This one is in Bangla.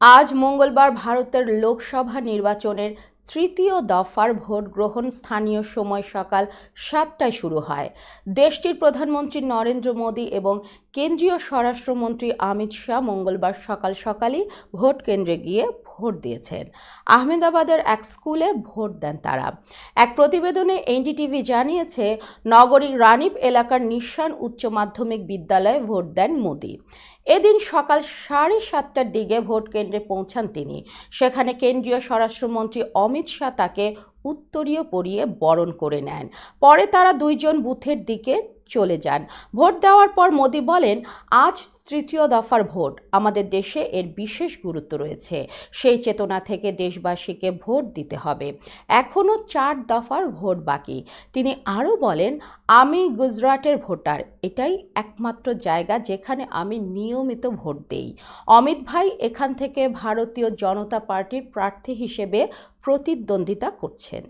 আজ মঙ্গলবার ভারতের লোকসভা নির্বাচনের তৃতীয় দফার ভোট গ্রহণ স্থানীয় সময় সকাল সাতটায় শুরু হয়। দেশটির প্রধানমন্ত্রী নরেন্দ্র মোদী এবং কেন্দ্রীয় স্বরাষ্ট্রমন্ত্রী অমিত শাহ মঙ্গলবার সকাল সকালই ভোট কেন্দ্রে গিয়ে ভোট দিয়েছেন। আহমেদাবাদের এক স্কুলে ভোট দেন তারা। এক প্রতিবেদনে এনডিটিভি জানিয়েছে নগরীর রানীপ এলাকার নিশান উচ্চ মাধ্যমিক বিদ্যালয়ে ভোট দেন মোদি। এদিন সকাল সাড়ে সাতটার দিকে ভোট কেন্দ্রে পৌঁছান তিনি। সেখানে কেন্দ্রীয় স্বরাষ্ট্রমন্ত্রী অমিত শাহ তাকে উত্তরীয় পরিয়ে বরণ করে নেন। পরে তারা দুইজন বুথের দিকে চলে যান। ভোট দেওয়ার পর মোদি বলেন, আজ তৃতীয় দফার ভোট। আমাদের দেশে এর বিশেষ গুরুত্ব রয়েছে। সেই চেতনা থেকে দেশবাসীকে ভোট দিতে হবে। এখনও চার দফার ভোট বাকি। তিনি আরও বলেন, আমি গুজরাটের ভোটার। এটাই একমাত্র জায়গা যেখানে আমি নিয়মিত ভোট দেই। অমিত ভাই এখান থেকে ভারতীয় জনতা পার্টির প্রার্থী হিসেবে প্রতিদ্বন্দ্বিতা করছেন।